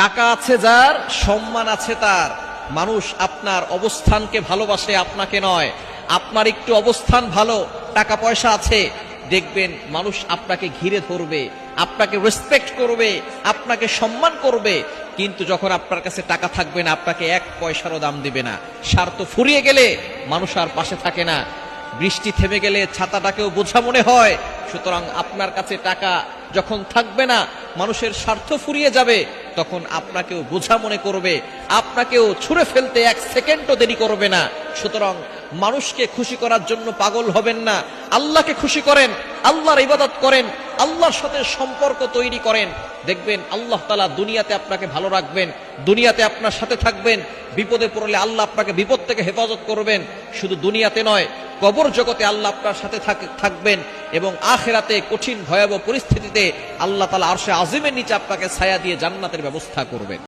টাকা আছে যার, সম্মান আছে তার। মানুষ আপনার অবস্থানকে ভালোবাসে, আপনাকে নয়। আপনার একটু অবস্থান ভালো, টাকা পয়সা আছে, দেখবেন মানুষ আপনাকে ঘিরে ধরবে, আপনাকে রেসপেক্ট করবে, আপনাকে সম্মান করবে। কিন্তু যখন আপনার কাছে টাকা থাকবে না, আপনাকে এক পয়সারও দাম দিবে না। স্বার্থ ফুরিয়ে গেলে মানুষ আর পাশে থাকে না। বৃষ্টি থেমে গেলে ছাতাটাকেও বোঝা মনে হয়। সুতরাং আপনার কাছে টাকা যখন থাকবে না, মানুষের স্বার্থ ফুরিয়ে যাবে। তখন আপনাকেও বোঝা মনে করবে, আপনাকেও ছুঁড়ে ফেলতে এক সেকেন্ডও দেরি করবে না। সুতরাং মানুষকে খুশি করার জন্য পাগল হবেন না। আল্লাহকে খুশি করেন, আল্লাহর ইবাদত করেন আল্লাহর সাথে সম্পর্ক তৈরি করেন। দেখবেন আল্লাহ তালা দুনিয়াতে আপনাকে ভালো রাখবেন, দুনিয়াতে আপনার সাথে থাকবেন, বিপদে পড়লে আল্লাহ আপনাকে বিপদ থেকে হেফাজত করবেন। শুধু দুনিয়াতে নয়, কবর জগতে আল্লাহ আপনার সাথে থাক- থাকবেন এবং আখেরাতে কঠিন, ভয়াবহ পরিস্থিতিতে আল্লাহ তালা আরশে আজিমের নিচে আপনাকে ছায়া দিয়ে জান্নাতের ব্যবস্থা করবেন।